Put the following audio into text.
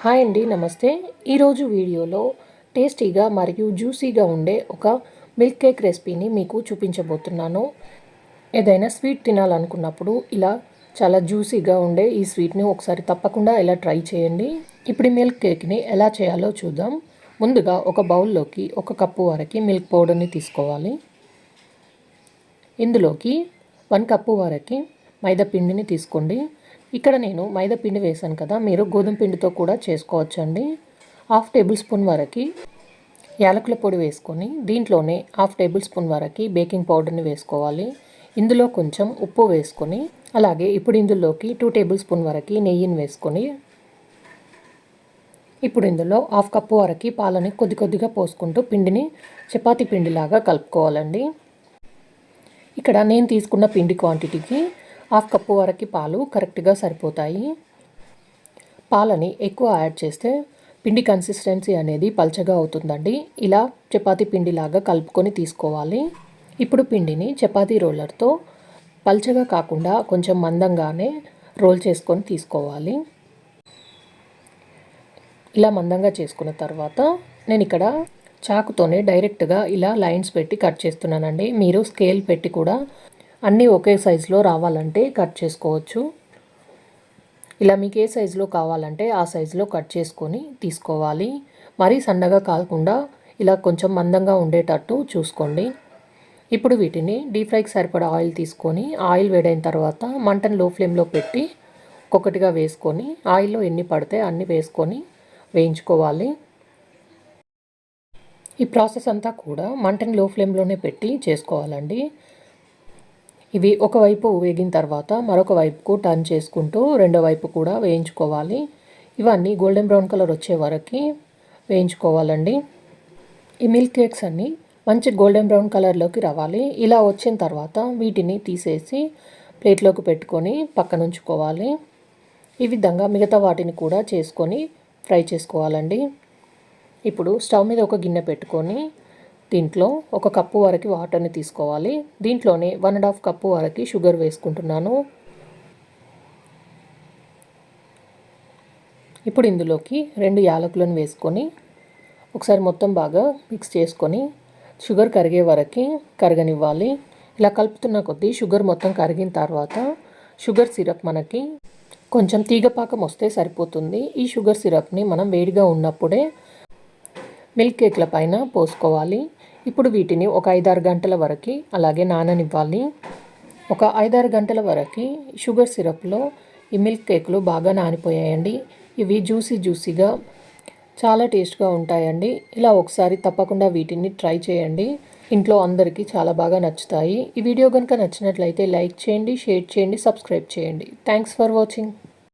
Hi అండి నమస్తే. ఈరోజు వీడియోలో టేస్టీగా మరియు జ్యూసీగా ఉండే ఒక మిల్క్ కేక్ రెసిపీని మీకు చూపించబోతున్నాను. ఏదైనా స్వీట్ తినాలనుకున్నప్పుడు ఇలా చాలా జ్యూసీగా ఉండే ఈ స్వీట్ని ఒకసారి తప్పకుండా ఇలా ట్రై చేయండి. ఇప్పుడు మిల్క్ కేక్ని ఎలా చేయాలో చూద్దాం. ముందుగా ఒక బౌల్లోకి ఒక కప్పు వరకు మిల్క్ పౌడర్ని తీసుకోవాలి. ఇందులోకి వన్ కప్పు వరకు మైదా పిండిని తీసుకోండి. ఇక్కడ నేను మైదా పిండి వేశాను కదా మీరు గోధుమ పిండితో కూడా చేసుకోవచ్చండి. హాఫ్ టేబుల్ స్పూన్ వరకు యాలకుల పొడి వేసుకొని దీంట్లోనే హాఫ్ టేబుల్ స్పూన్ వరకు బేకింగ్ పౌడర్ని వేసుకోవాలి. ఇందులో కొంచెం ఉప్పు వేసుకొని అలాగే ఇప్పుడు ఇందులోకి టూ టేబుల్ స్పూన్ వరకు నెయ్యిని వేసుకొని ఇప్పుడు ఇందులో హాఫ్ కప్పు వరకు పాలని కొద్ది కొద్దిగా పోసుకుంటూ పిండిని చపాతీ పిండిలాగా కలుపుకోవాలండి. ఇక్కడ నేను తీసుకున్న పిండి క్వాంటిటీకి హాఫ్ కప్పు వరకు పాలు కరెక్ట్గా సరిపోతాయి. పాలని ఎక్కువ యాడ్ చేస్తే పిండి కన్సిస్టెన్సీ అనేది పల్చగా అవుతుందండి. ఇలా చపాతి పిండిలాగా కలుపుకొని తీసుకోవాలి. ఇప్పుడు పిండిని చపాతీ రోలర్తో పల్చగా కాకుండా కొంచెం మందంగానే రోల్ చేసుకొని తీసుకోవాలి. ఇలా మందంగా చేసుకున్న తర్వాత నేను ఇక్కడ చాకుతోనే డైరెక్ట్గా ఇలా లైన్స్ పెట్టి కట్ చేస్తున్నానండి. మీరు స్కేల్ పెట్టి కూడా అన్నీ ఒకే సైజులో రావాలంటే కట్ చేసుకోవచ్చు. ఇలా మీకు ఏ సైజులో కావాలంటే ఆ సైజులో కట్ చేసుకొని తీసుకోవాలి. మరీ సన్నగా కాకుండా ఇలా కొంచెం మందంగా ఉండేటట్టు చూసుకోండి. ఇప్పుడు వీటిని డీప్ ఫ్రైకి సరిపడా ఆయిల్ తీసుకొని ఆయిల్ వేడైన తర్వాత మంటను లో ఫ్లేమ్లో పెట్టి ఒక్కొక్కటిగా వేసుకొని ఆయిల్లో ఎన్ని పడితే అన్ని వేసుకొని వేయించుకోవాలి. ఈ ప్రాసెస్ అంతా కూడా మంటని లో ఫ్లేమ్లోనే పెట్టి చేసుకోవాలండి. ఇవి ఒకవైపు వేగిన తర్వాత మరొక వైపుకు టర్న్ చేసుకుంటూ రెండో వైపు కూడా వేయించుకోవాలి. ఇవన్నీ గోల్డెన్ బ్రౌన్ కలర్ వచ్చే వరకు వేయించుకోవాలండి. ఈ మిల్క్ కేక్స్ అన్నీ మంచి గోల్డెన్ బ్రౌన్ కలర్లోకి రావాలి. ఇలా వచ్చిన తర్వాత వీటిని తీసేసి ప్లేట్లోకి పెట్టుకొని పక్కన ఉంచుకోవాలి. ఈ విధంగా మిగతా వాటిని కూడా చేసుకొని ఫ్రై చేసుకోవాలండి. ఇప్పుడు స్టవ్ మీద ఒక గిన్నె పెట్టుకొని దీంట్లో ఒక కప్పు వరకు వాటర్ని తీసుకోవాలి. దీంట్లోనే వన్ అండ్ హాఫ్ కప్పు వరకు షుగర్ వేసుకుంటున్నాను. ఇప్పుడు ఇందులోకి రెండు యాలకులను వేసుకొని ఒకసారి మొత్తం బాగా మిక్స్ చేసుకొని షుగర్ కరిగే వరకు కరగనివ్వాలి. ఇలా కలుపుతున్న కొద్దీ షుగర్ మొత్తం కరిగిన తర్వాత షుగర్ సిరప్ మనకి కొంచెం తీగపాకం వస్తే సరిపోతుంది. ఈ షుగర్ సిరప్ని మనం వేడిగా ఉన్నప్పుడే మిల్క్ కేక్ల పైన పోసుకోవాలి. ఇప్పుడు వీటిని ఒక ఐదారు గంటల వరకు అలాగే నాననివ్వాలి. ఒక ఐదారు గంటల వరకు షుగర్ సిరప్లో ఈ మిల్క్ కేకులు బాగా నానిపోయాయండి. ఇవి జ్యూసీ జ్యూసీగా చాలా టేస్ట్గా ఉంటాయండి. ఇలా ఒకసారి తప్పకుండా వీటిని ట్రై చేయండి. ఇంట్లో అందరికీ చాలా బాగా నచ్చుతాయి. ఈ వీడియో కనుక నచ్చినట్లయితే లైక్ చేయండి షేర్ చేయండి సబ్స్క్రైబ్ చేయండి. Thanks for watching.